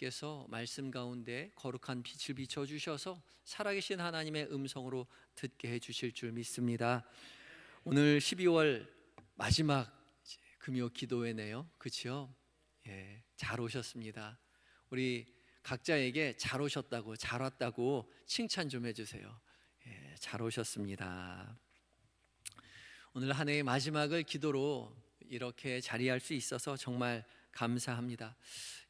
하나님께서 말씀 가운데 거룩한 빛을 비춰 주셔서 살아계신 하나님의 음성으로 듣게 해 주실 줄 믿습니다. 오늘 12월 마지막 금요 기도회네요. 그렇죠? 예, 잘 오셨습니다. 우리 각자에게 잘 오셨다고 잘 왔다고 칭찬 좀 해주세요. 예, 잘 오셨습니다. 오늘 한 해의 마지막을 기도로 이렇게 자리할 수 있어서 정말 감사합니다.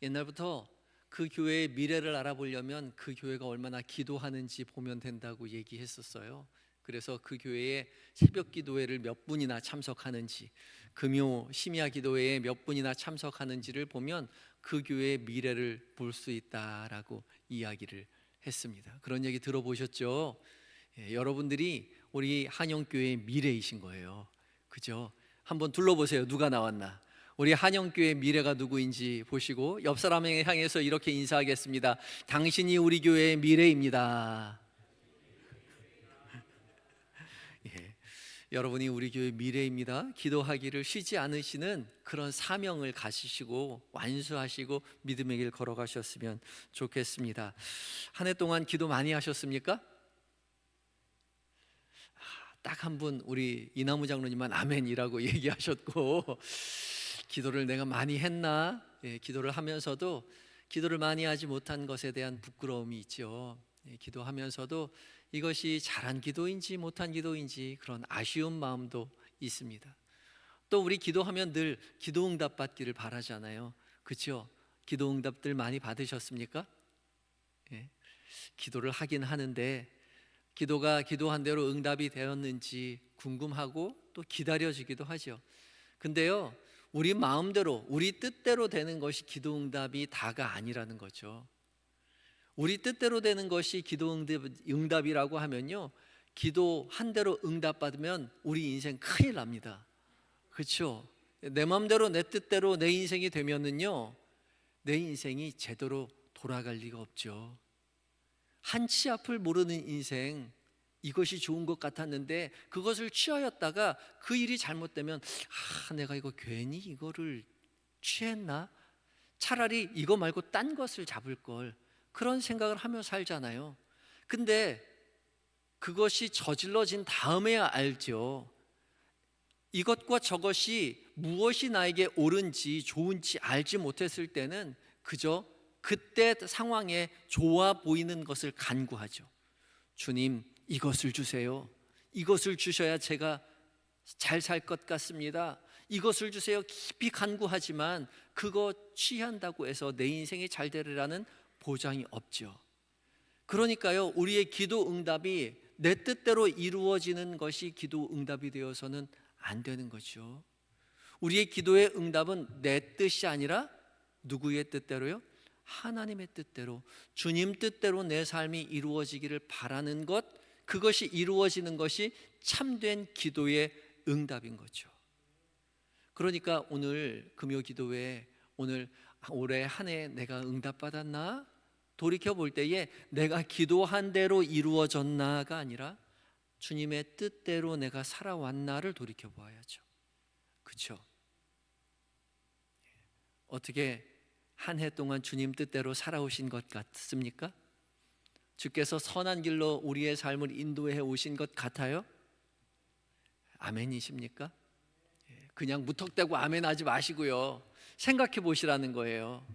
옛날부터 그 교회의 미래를 알아보려면 그 교회가 얼마나 기도하는지 보면 된다고 얘기했었어요. 그래서 그 교회에 새벽 기도회를 몇 분이나 참석하는지, 금요 심야 기도회에 몇 분이나 참석하는지를 보면 그 교회의 미래를 볼 수 있다라고 이야기를 했습니다. 그런 얘기 들어보셨죠? 예, 여러분들이 우리 한영교회의 미래이신 거예요. 그죠? 한번 둘러보세요. 누가 나왔나? 우리 한영교회 미래가 누구인지 보시고 옆 사람에 향해서 이렇게 인사하겠습니다. 당신이 우리 교회의 미래입니다. 예, 여러분이 우리 교회 미래입니다. 기도하기를 쉬지 않으시는 그런 사명을 가지시고 완수하시고 믿음의 길 걸어가셨으면 좋겠습니다. 한 해 동안 기도 많이 하셨습니까? 딱 한 분 우리 이나무 장로님만 아멘이라고 얘기하셨고 기도를 내가 많이 했나? 예, 기도를 하면서도 기도를 많이 하지 못한 것에 대한 부끄러움이 있죠. 예, 기도하면서도 이것이 잘한 기도인지 못한 기도인지 그런 아쉬운 마음도 있습니다. 또 우리 기도하면 늘 기도 응답 받기를 바라잖아요. 그렇죠? 기도 응답들 많이 받으셨습니까? 예. 기도를 하긴 하는데 기도가 기도한 대로 응답이 되었는지 궁금하고 또 기다려지기도 하죠. 근데요, 우리 마음대로, 우리 뜻대로 되는 것이 기도 응답이 다가 아니라는 거죠. 우리 뜻대로 되는 것이 기도 응답, 응답이라고 하면요, 기도 한 대로 응답 받으면 우리 인생 큰일 납니다. 그렇죠? 내 마음대로 내 뜻대로 내 인생이 되면은요, 내 인생이 제대로 돌아갈 리가 없죠. 한치 앞을 모르는 인생 이것이 좋은 것 같았는데 그것을 취하였다가 그 일이 잘못되면 아 내가 이거 괜히 이거를 취했나? 차라리 이거 말고 딴 것을 잡을 걸. 그런 생각을 하며 살잖아요. 근데 그것이 저질러진 다음에야 알죠. 이것과 저것이 무엇이 나에게 옳은지 좋은지 알지 못했을 때는 그저 그때 상황에 좋아 보이는 것을 간구하죠. 주님, 이것을 주세요. 이것을 주셔야 제가 잘 살 것 같습니다. 이것을 주세요. 깊이 간구하지만 그거 취한다고 해서 내 인생이 잘 되리라는 보장이 없죠. 그러니까요, 우리의 기도 응답이 내 뜻대로 이루어지는 것이 기도 응답이 되어서는 안 되는 거죠. 우리의 기도의 응답은 내 뜻이 아니라 누구의 뜻대로요? 하나님의 뜻대로 주님 뜻대로 내 삶이 이루어지기를 바라는 것 그것이 이루어지는 것이 참된 기도의 응답인 거죠. 그러니까 오늘 금요 기도회 오늘 올해 한 해 내가 응답 받았나 돌이켜 볼 때에 내가 기도한 대로 이루어졌나가 아니라 주님의 뜻대로 내가 살아왔나를 돌이켜 보아야죠. 그렇죠? 어떻게 한 해 동안 주님 뜻대로 살아오신 것 같습니까? 주께서 선한 길로 우리의 삶을 인도해 오신 것 같아요? 아멘이십니까? 예, 그냥 무턱대고 아멘 하지 마시고요. 생각해 보시라는 거예요.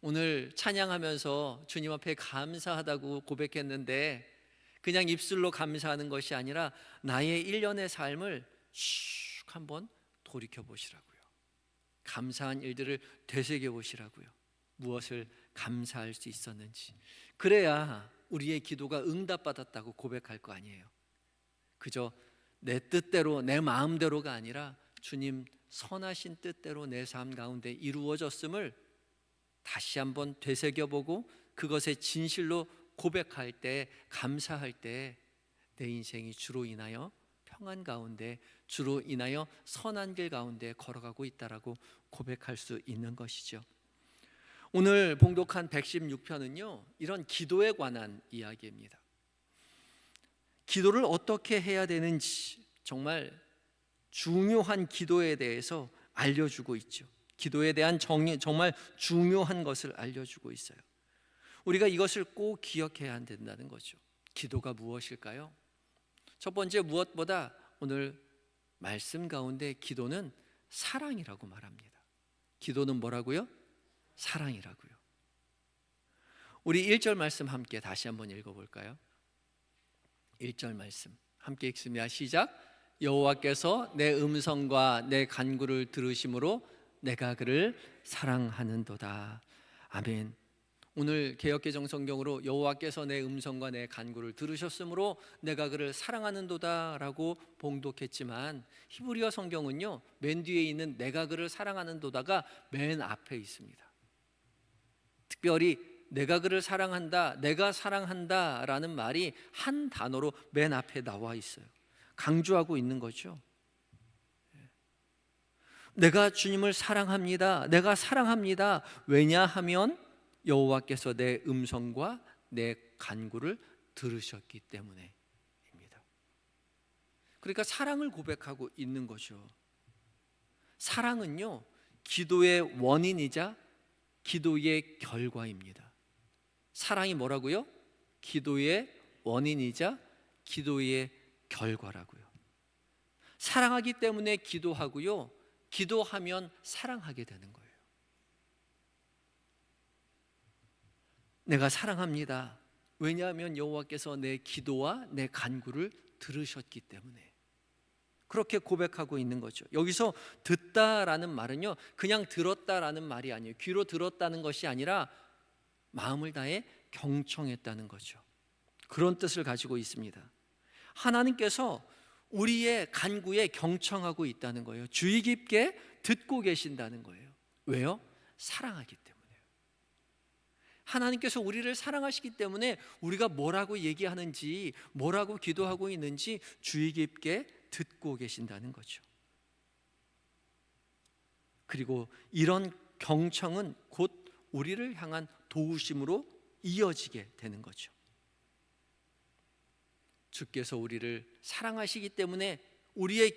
오늘 찬양하면서 주님 앞에 감사하다고 고백했는데 그냥 입술로 감사하는 것이 아니라 나의 일련의 삶을 슉 한번 돌이켜 보시라고요. 감사한 일들을 되새겨 보시라고요. 무엇을 감사할 수 있었는지. 그래야 우리의 기도가 응답받았다고 고백할 거 아니에요. 그저 내 뜻대로 내 마음대로가 아니라 주님 선하신 뜻대로 내 삶 가운데 이루어졌음을 다시 한번 되새겨 보고 그것의 진실로 고백할 때 감사할 때 내 인생이 주로 인하여 평안 가운데 주로 인하여 선한 길 가운데 걸어가고 있다라고 고백할 수 있는 것이죠. 오늘 봉독한 116편은요. 이런 기도에 관한 이야기입니다. 기도를 어떻게 해야 되는지 정말 중요한 기도에 대해서 알려주고 있죠. 기도에 대한 정리, 정말 중요한 것을 알려주고 있어요. 우리가 이것을 꼭 기억해야 된다는 거죠. 기도가 무엇일까요? 첫 번째 무엇보다 오늘 말씀 가운데 기도는 사랑이라고 말합니다. 기도는 뭐라고요? 사랑이라고요. 우리 1절 말씀 함께 다시 한번 읽어 볼까요? 1절 말씀 함께 읽습니다. 시작. 여호와께서 내 음성과 내 간구를 들으심으로 내가 그를 사랑하는도다. 아멘. 오늘 개혁개정 성경으로 여호와께서 내 음성과 내 간구를 들으셨으므로 내가 그를 사랑하는도다라고 봉독했지만 히브리어 성경은요 맨 뒤에 있는 내가 그를 사랑하는도다가 맨 앞에 있습니다. 특별히 내가 그를 사랑한다, 내가 사랑한다 라는 말이 한 단어로 맨 앞에 나와 있어요. 강조하고 있는 거죠. 내가 주님을 사랑합니다. 내가 사랑합니다. 왜냐하면 여호와께서 내 음성과 내 간구를 들으셨기 때문에입니다. 그러니까 사랑을 고백하고 있는 거죠. 사랑은요, 기도의 원인이자 기도의 결과입니다. 사랑이 뭐라고요? 기도의 원인이자 기도의 결과라고요. 사랑하기 때문에 기도하고요. 기도하면 사랑하게 되는 거예요. 내가 사랑합니다. 왜냐하면 여호와께서 내 기도와 내 간구를 들으셨기 때문에 그렇게 고백하고 있는 거죠. 여기서 듣다라는 말은요, 그냥 들었다라는 말이 아니에요. 귀로 들었다는 것이 아니라 마음을 다해 경청했다는 거죠. 그런 뜻을 가지고 있습니다. 하나님께서 우리의 간구에 경청하고 있다는 거예요. 주의 깊게 듣고 계신다는 거예요. 왜요? 사랑하기 때문에요. 하나님께서 우리를 사랑하시기 때문에 우리가 뭐라고 얘기하는지, 뭐라고 기도하고 있는지 주의 깊게 듣고 계신다는 거죠. 그리고 이런 경청은 곧 우리를 향한 도우심으로 이어지게 되는 거죠. 주께서 우리를 사랑하시기 때문에 우리의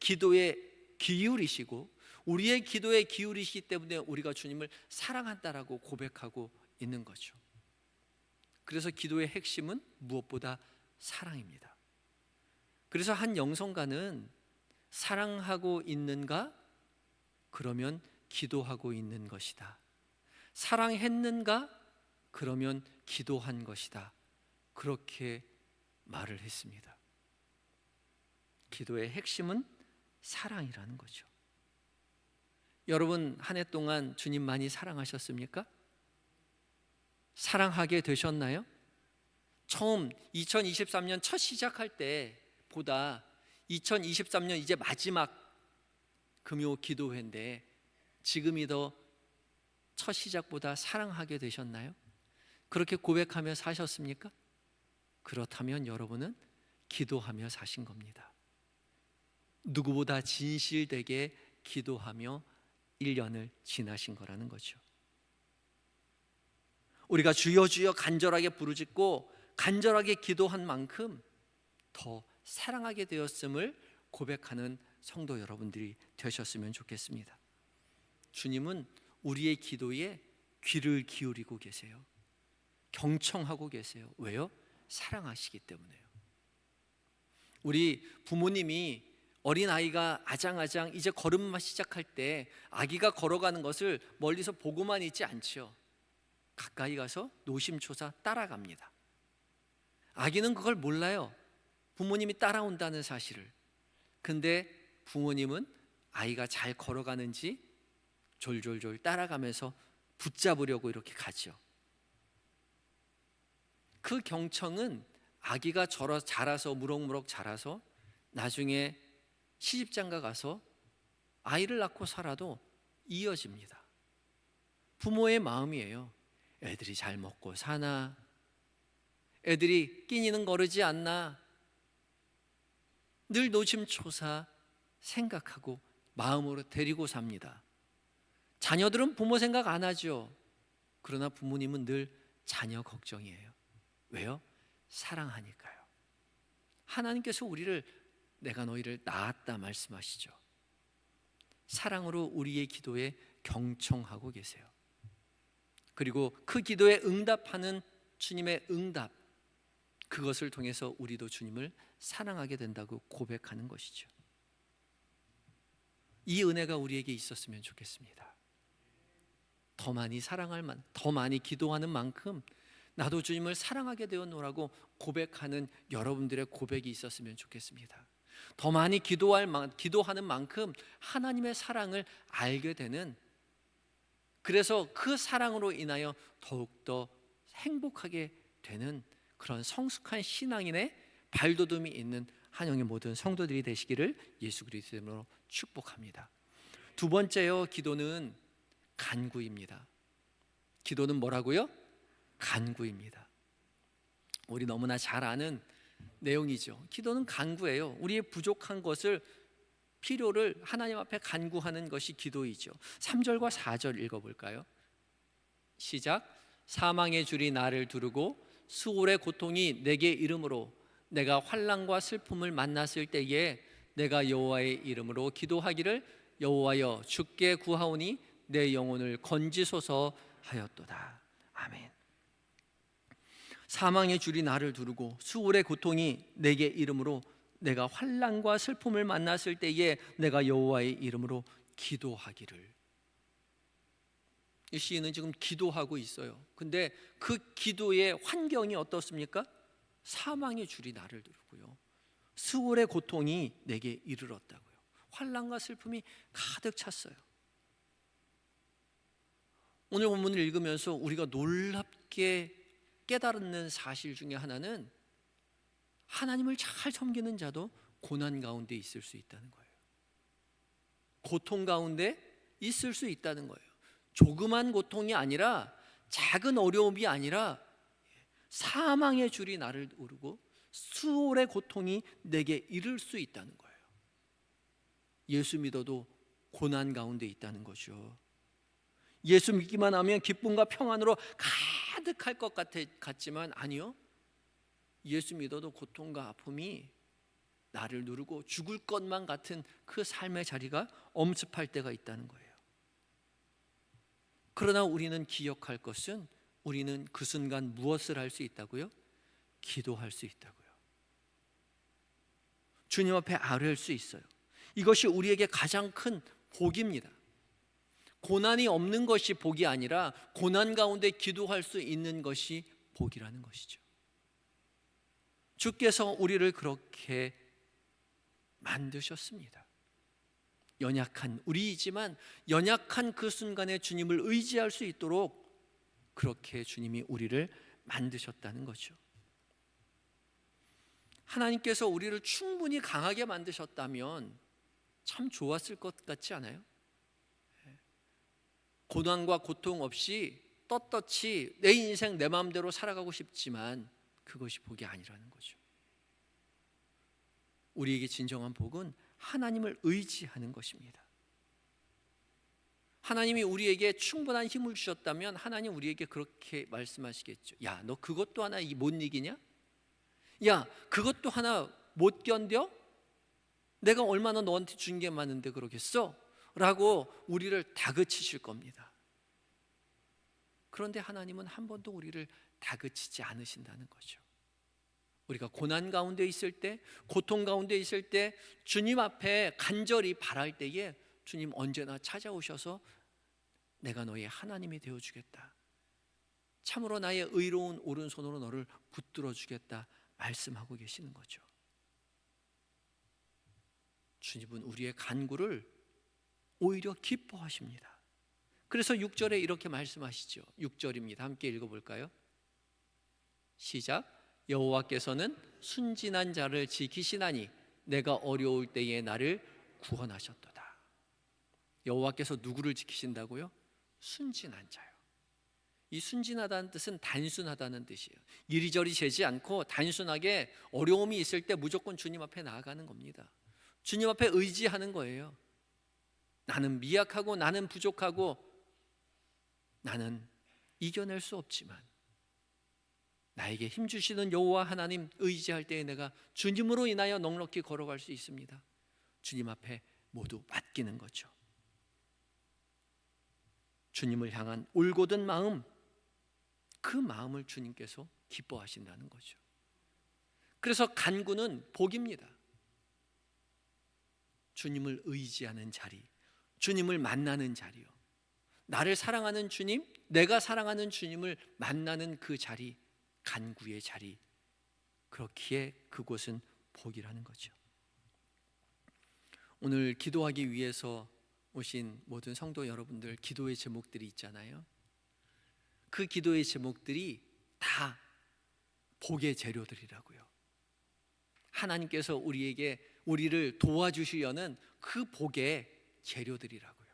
기도에 기울이시고 우리의 기도에 기울이시기 때문에 우리가 주님을 사랑한다라고 고백하고 있는 거죠. 그래서 기도의 핵심은 무엇보다 사랑입니다. 그래서 한 영성가는 사랑하고 있는가? 그러면 기도하고 있는 것이다. 사랑했는가? 그러면 기도한 것이다. 그렇게 말을 했습니다. 기도의 핵심은 사랑이라는 거죠. 여러분 한 해 동안 주님 많이 사랑하셨습니까? 사랑하게 되셨나요? 처음 2023년 첫 시작할 때 보다 2023년 이제 마지막 금요 기도회인데 지금이 더 첫 시작보다 사랑하게 되셨나요? 그렇게 고백하며 사셨습니까? 그렇다면 여러분은 기도하며 사신 겁니다. 누구보다 진실되게 기도하며 1년을 지나신 거라는 거죠. 우리가 주여 주여 간절하게 부르짖고 간절하게 기도한 만큼 더 사랑하게 되었음을 고백하는 성도 여러분들이 되셨으면 좋겠습니다. 주님은 우리의 기도에 귀를 기울이고 계세요. 경청하고 계세요. 왜요? 사랑하시기 때문에요. 우리 부모님이 어린 아이가 아장아장 이제 걸음마 시작할 때 아기가 걸어가는 것을 멀리서 보고만 있지 않지요. 가까이 가서 노심초사 따라갑니다. 아기는 그걸 몰라요. 부모님이 따라온다는 사실을. 근데 부모님은 아이가 잘 걸어가는지 졸졸졸 따라가면서 붙잡으려고 이렇게 가죠. 그 경청은 아기가 자라서 무럭무럭 자라서 나중에 시집장가 가서 아이를 낳고 살아도 이어집니다. 부모의 마음이에요. 애들이 잘 먹고 사나? 애들이 끼니는 거르지 않나? 늘 노심초사 생각하고 마음으로 데리고 삽니다. 자녀들은 부모 생각 안 하죠. 그러나 부모님은 늘 자녀 걱정이에요. 왜요? 사랑하니까요. 하나님께서 우리를 내가 너희를 낳았다 말씀하시죠. 사랑으로 우리의 기도에 경청하고 계세요. 그리고 그 기도에 응답하는 주님의 응답 그것을 통해서 우리도 주님을 사랑하게 된다고 고백하는 것이죠. 이 은혜가 우리에게 있었으면 좋겠습니다. 더 많이 사랑할 만, 더 많이 기도하는 만큼 나도 주님을 사랑하게 되었노라고 고백하는 여러분들의 고백이 있었으면 좋겠습니다. 더 많이 기도할 만, 기도하는 만큼 하나님의 사랑을 알게 되는 그래서 그 사랑으로 인하여 더욱 더 행복하게 되는 그런 성숙한 신앙인의 발돋움이 있는 한영의 모든 성도들이 되시기를 예수 그리스도의 이름으로 축복합니다. 두 번째요, 기도는 간구입니다. 기도는 뭐라고요? 간구입니다. 우리 너무나 잘 아는 내용이죠. 기도는 간구예요. 우리의 부족한 것을 필요를 하나님 앞에 간구하는 것이 기도이죠. 3절과 4절 읽어 볼까요? 시작. 사망의 줄이 나를 두르고 수월의 고통이 내게 이름으로 내가 환난과 슬픔을 만났을 때에 내가 여호와의 이름으로 기도하기를 여호와여 주께 구하오니 내 영혼을 건지소서 하였도다. 아멘. 사망의 줄이 나를 두르고 수월의 고통이 내게 이름으로 내가 환난과 슬픔을 만났을 때에 내가 여호와의 이름으로 기도하기를 이 시인은 지금 기도하고 있어요. 근데 그 기도의 환경이 어떻습니까? 사망의 줄이 나를 두르고요. 수월의 고통이 내게 이르렀다고요. 환란과 슬픔이 가득 찼어요. 오늘 본문을 읽으면서 우리가 놀랍게 깨달는 사실 중에 하나는 하나님을 잘 섬기는 자도 고난 가운데 있을 수 있다는 거예요. 고통 가운데 있을 수 있다는 거예요. 조그만 고통이 아니라 작은 어려움이 아니라 사망의 줄이 나를 오르고 수월의 고통이 내게 이를 수 있다는 거예요. 예수 믿어도 고난 가운데 있다는 거죠. 예수 믿기만 하면 기쁨과 평안으로 가득할 것 같지만 아니요. 예수 믿어도 고통과 아픔이 나를 누르고 죽을 것만 같은 그 삶의 자리가 엄습할 때가 있다는 거예요. 그러나 우리는 기억할 것은 우리는 그 순간 무엇을 할 수 있다고요? 기도할 수 있다고요. 주님 앞에 아뢰할 수 있어요. 이것이 우리에게 가장 큰 복입니다. 고난이 없는 것이 복이 아니라 고난 가운데 기도할 수 있는 것이 복이라는 것이죠. 주께서 우리를 그렇게 만드셨습니다. 연약한 우리이지만 연약한 그 순간에 주님을 의지할 수 있도록 그렇게 주님이 우리를 만드셨다는 거죠. 하나님께서 우리를 충분히 강하게 만드셨다면 참 좋았을 것 같지 않아요? 고난과 고통 없이 떳떳이 내 인생 내 마음대로 살아가고 싶지만 그것이 복이 아니라는 거죠. 우리에게 진정한 복은 하나님을 의지하는 것입니다. 하나님이 우리에게 충분한 힘을 주셨다면 하나님 우리에게 그렇게 말씀하시겠죠. 야, 너 그것도 하나 못 이기냐? 야, 그것도 하나 못 견뎌? 내가 얼마나 너한테 준 게 많은데 그러겠어? 라고 우리를 다그치실 겁니다. 그런데 하나님은 한 번도 우리를 다그치지 않으신다는 거죠. 우리가 고난 가운데 있을 때, 고통 가운데 있을 때, 주님 앞에 간절히 바랄 때에 주님 언제나 찾아오셔서 내가 너의 하나님이 되어 주겠다. 참으로 나의 의로운 오른손으로 너를 붙들어 주겠다 말씀하고 계시는 거죠. 주님은 우리의 간구를 오히려 기뻐하십니다. 그래서 6절에 이렇게 말씀하시죠. 6절입니다. 함께 읽어 볼까요? 시작. 여호와께서는 순진한 자를 지키시나니 내가 어려울 때에 나를 구원하셨도다. 여호와께서 누구를 지키신다고요? 순진한 자요. 이 순진하다는 뜻은 단순하다는 뜻이에요. 이리저리 재지 않고 단순하게 어려움이 있을 때 무조건 주님 앞에 나아가는 겁니다. 주님 앞에 의지하는 거예요. 나는 미약하고 나는 부족하고 나는 이겨낼 수 없지만 나에게 힘 주시는 여호와 하나님 의지할 때에 내가 주님으로 인하여 넉넉히 걸어갈 수 있습니다. 주님 앞에 모두 맡기는 거죠. 주님을 향한 올곧은 마음 그 마음을 주님께서 기뻐하신다는 거죠. 그래서 간구는 복입니다. 주님을 의지하는 자리, 주님을 만나는 자리요. 나를 사랑하는 주님, 내가 사랑하는 주님을 만나는 그 자리, 간구의 자리. 그렇기에 그곳은 복이라는 거죠. 오늘 기도하기 위해서 오신 모든 성도 여러분들 기도의 제목들이 있잖아요. 그 기도의 제목들이 다 복의 재료들이라고요. 하나님께서 우리에게 우리를 도와주시려는 그 복의 재료들이라고요.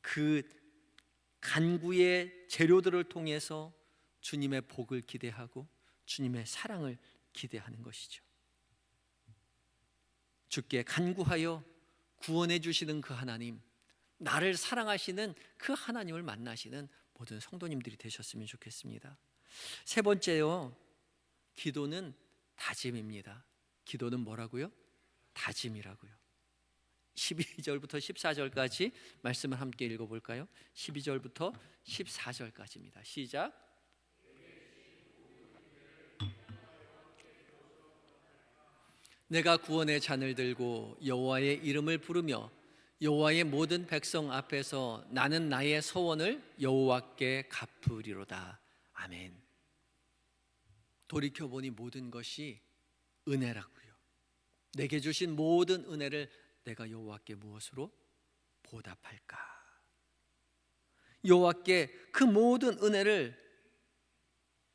그 간구의 재료들을 통해서 주님의 복을 기대하고 주님의 사랑을 기대하는 것이죠. 주께 간구하여 구원해 주시는 그 하나님, 나를 사랑하시는 그 하나님을 만나시는 모든 성도님들이 되셨으면 좋겠습니다. 세 번째요. 기도는 다짐입니다. 기도는 뭐라고요? 다짐이라고요. 12절부터 14절까지 말씀을 함께 읽어 볼까요? 12절부터 14절까지입니다. 시작. 내가 구원의 잔을 들고 여호와의 이름을 부르며 여호와의 모든 백성 앞에서 나는 나의 소원을 여호와께 갚으리로다. 아멘. 돌이켜 보니 모든 것이 은혜라고요. 내게 주신 모든 은혜를 내가 여호와께 무엇으로 보답할까? 여호와께 그 모든 은혜를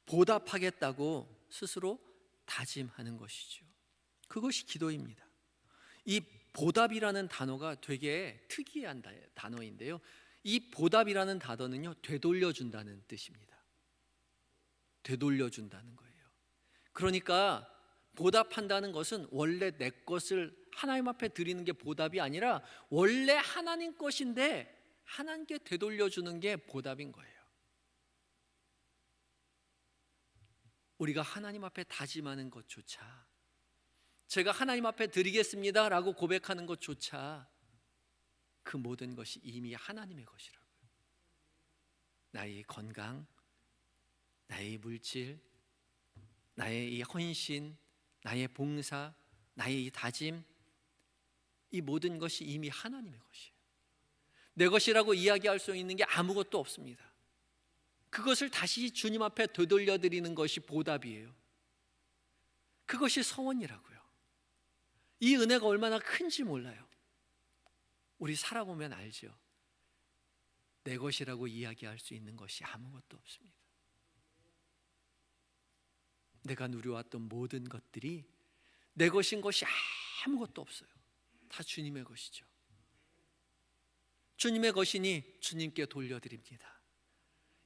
보답하겠다고 스스로 다짐하는 것이죠. 그것이 기도입니다. 이 보답이라는 단어가 되게 특이한 단어인데요. 이 보답이라는 단어는요, 되돌려 준다는 뜻입니다. 되돌려 준다는 거예요. 그러니까 보답한다는 것은 원래 내 것을 하나님 앞에 드리는 게 보답이 아니라 원래 하나님 것인데 하나님께 되돌려 주는 게 보답인 거예요. 우리가 하나님 앞에 다짐하는 것조차 제가 하나님 앞에 드리겠습니다 라고 고백하는 것조차 그 모든 것이 이미 하나님의 것이라고요. 나의 건강, 나의 물질, 나의 이 헌신, 나의 봉사, 나의 이 다짐, 이 모든 것이 이미 하나님의 것이에요. 내 것이라고 이야기할 수 있는 게 아무것도 없습니다. 그것을 다시 주님 앞에 되돌려 드리는 것이 보답이에요. 그것이 서원이라고요. 이 은혜가 얼마나 큰지 몰라요. 우리 살아보면 알죠. 내 것이라고 이야기할 수 있는 것이 아무것도 없습니다. 내가 누려왔던 모든 것들이 내 것인 것이 아무것도 없어요. 다 주님의 것이죠. 주님의 것이니 주님께 돌려드립니다.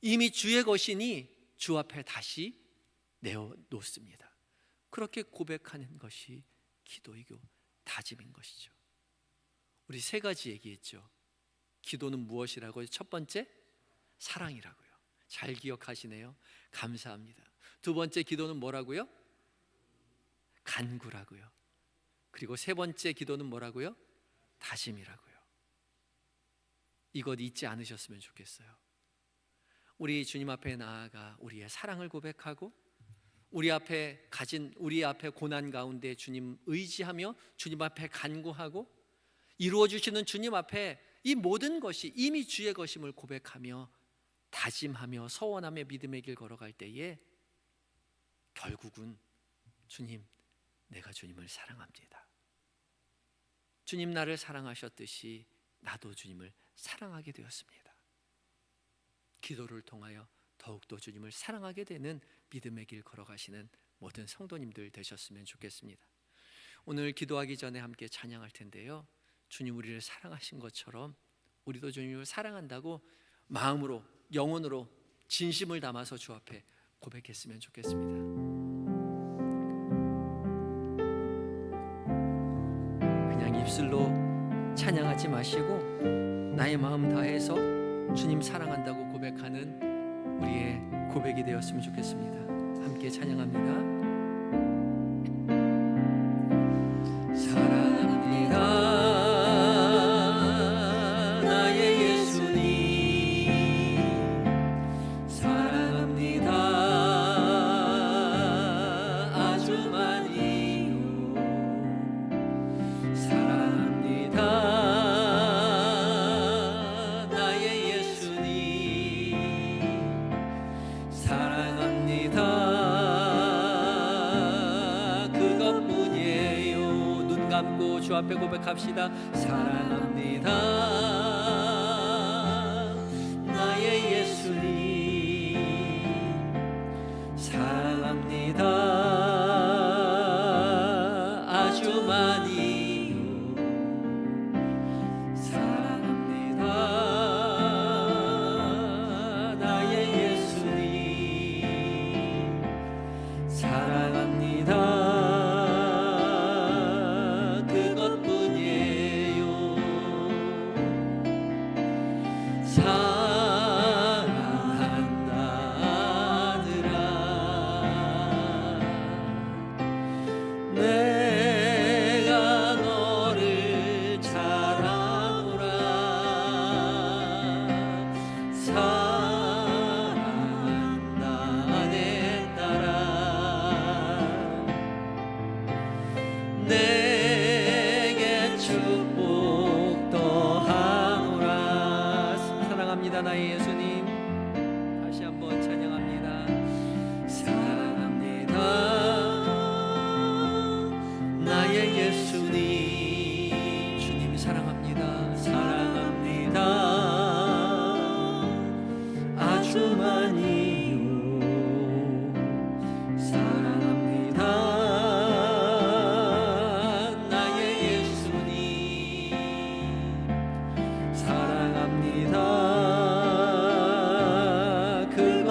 이미 주의 것이니 주 앞에 다시 내어 놓습니다. 그렇게 고백하는 것이 기도이고 다짐인 것이죠. 우리 세 가지 얘기했죠. 기도는 무엇이라고요? 첫 번째 사랑이라고요. 잘 기억하시네요. 감사합니다. 두 번째 기도는 뭐라고요? 간구라고요. 그리고 세 번째 기도는 뭐라고요? 다짐이라고요. 이것 잊지 않으셨으면 좋겠어요. 우리 주님 앞에 나아가 우리의 사랑을 고백하고 우리 앞에 가진 우리 앞에 고난 가운데 주님 의지하며 주님 앞에 간구하고 이루어 주시는 주님 앞에 이 모든 것이 이미 주의 것임을 고백하며 다짐하며 서원하며 믿음의 길 걸어갈 때에 결국은 주님 내가 주님을 사랑합니다. 주님 나를 사랑하셨듯이 나도 주님을 사랑하게 되었습니다. 기도를 통하여 더욱더 주님을 사랑하게 되는 믿음의 길 걸어가시는 모든 성도님들 되셨으면 좋겠습니다. 오늘 기도하기 전에 함께 찬양할 텐데요. 주님 우리를 사랑하신 것처럼 우리도 주님을 사랑한다고 마음으로 영혼으로 진심을 담아서 주 앞에 고백했으면 좋겠습니다. 그냥 입술로 찬양하지 마시고 나의 마음 다해서 주님 사랑한다고 고백하는 우리의 고백이 되었으면 좋겠습니다. 함께 찬양합니다. 앞에 고백합시다. 사랑합니다.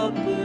up.